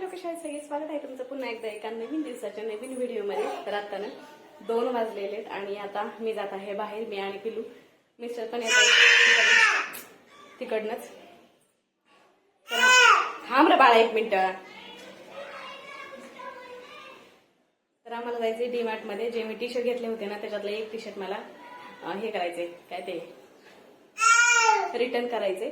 कशा सगळे स्वागत आहे तुमचं पुन्हा एकदा एका नवीन दिवसाच्या नवीन व्हिडिओमध्ये. तर आता ना दोन वाजलेले आहेत आणि आता मी जात आहे बाहेर मी आणि पिलू. मिस्टर पण येत तिकडनंच. तर थांब रे बाळा एक मिनिट. तर आम्हाला जायचंय डीमार्टमध्ये जे मी टी शर्ट घेतले होते ना त्याच्यातलं एक टी शर्ट मला हे करायचे काय ते? रिटर्न करायचे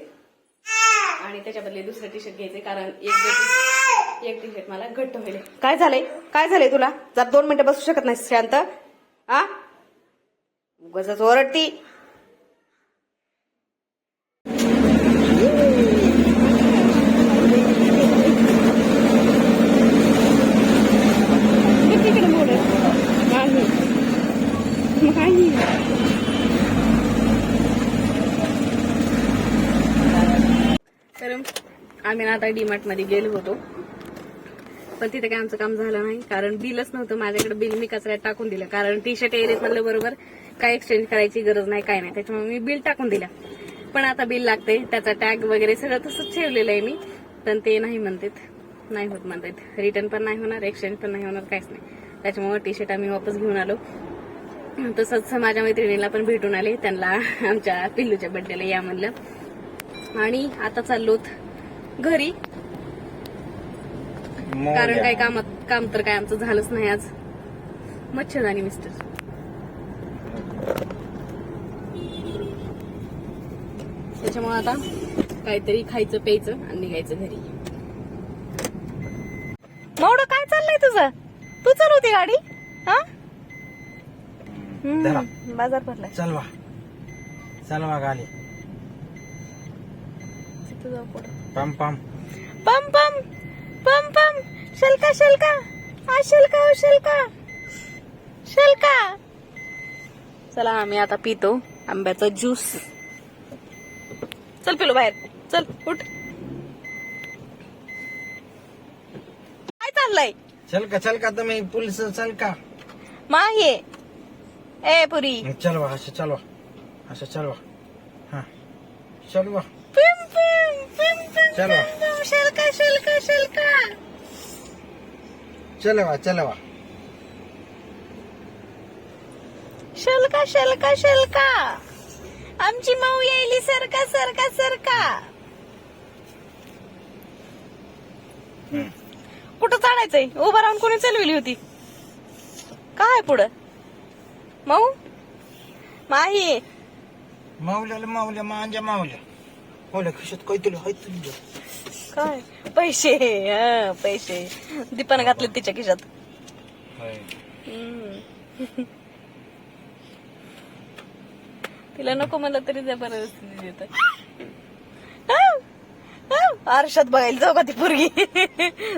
आणि त्याच्या बदले दुसरं टी शर्ट घ्यायचे कारण एक एक टी शर्ट मला घट्ट होईल काय झालंय? काय झालंय तुला? जर दोन मिनिटं बसू शकत नाही शांत आ उगाच ओरडती तिकडे बोलत नाही नाही तर आम्ही ना आता डीमार्टमध्ये गेलो होतो. पण तिथे काय आमचं काम झालं नाही कारण बिलच नव्हतं माझ्याकडे बिल मी कचऱ्यात टाकून दिलं. कारण टी शर्ट एरियात म्हणलं बरोबर काय एक्सचेंज करायची गरज नाही काय नाही. त्याच्यामुळे मी बिल टाकून दिलं. पण आता बिल लागते त्याचा टॅग वगैरे सगळं तसंच ठेवलेलं आहे मी. पण ते नाही म्हणतात नाही होत म्हणतात. रिटर्न पण नाही होणार एक्सचेंज पण नाही होणार काहीच नाही. त्याच्यामुळे टी शर्ट आम्ही वापस घेऊन आलो. तसंच माझ्या मैत्रिणीला पण भेटून आले त्यांना आमच्या पिल्लूच्या बड्डेला या म्हणलं. आणि आता चाललोत घरी. कारण काही कामात काम तर काय आमचं झालंच नाही आज. मच्छरदानी मिस्टर. त्याच्यामुळे आता काहीतरी खायचं प्यायचं आणि निघायचं घरी. मौड काय चाललंय तुझं? तू चालवती गाडी? हा? बाजार भरलाय. चलवा चलवा गाली तिथं जाऊ पुढं. पम पम. पम पम. पम पम. शलका शलका. हा शलका हो शलका. शलका. चला आम्ही आता पितो आंब्याचा ज्यूस. चल पिलो बाहेर. चल उठ. काय चाललंय? चल का चल का तुम्ही पुलिस चल का माहे ए पुरी. चलवा असं चलवा असं चलवा हा. चलवा पिम पिम शलका शलका शलका. चलवा चलवा शलका शलका शलका. आमची माऊ यायली सरका सरका सरका. कुठं चढायचंय उभं राहून कोणी चलविली होती? काय पुढं? माऊ? माही? मावल्याला मावल्या माझ्या मावल्या मावल्या खिशात काही तुला हाय तुझ्या. काय? पैसे. हं, पैसे. दीपानं घातले तिच्या खिशात. हम्म. तिला नको म्हणलं तरी जबरदस्ती देत आरशात बघायला जाऊ का ती पोरगी?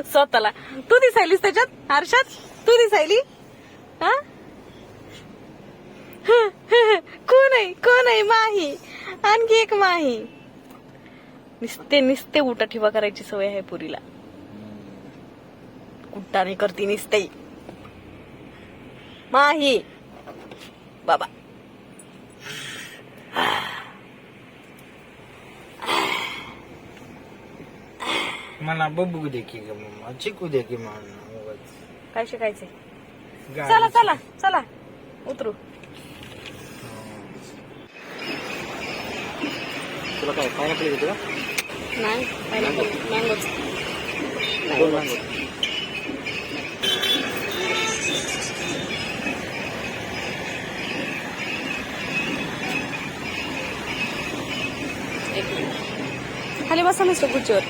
स्वतःला. तू दिसायलीस त्याच्यात? आरशात? तू दिसायली? हा. कोण आहे? कोण आहे माही? आणखी एक माही. निस्ते निस्ते उठा ठेवा करायची सवय आहे पुरीला. कुट्टा नाही करती निसते माही. बाबा. मला बबू दे की ग मम्मा चिकू दे की मला काय शिकायचंय. चला चला चला. उतरू. तुला काय पायनॅपल घेतो नाही मँगोच दोन मँगो. खाली बसा नसतो खुर्चीवर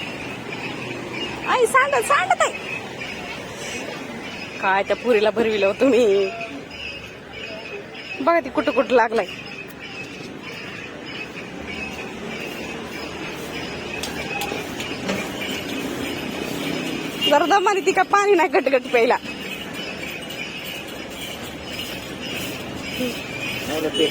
आई सांडत सांडत आहे काय त्या पुरीला भरविलं हो तुम्ही? बघा ती कुठं कुठं लागलाय. जरा दमाने ती का पाणी नाही गटगट प्यायला. ते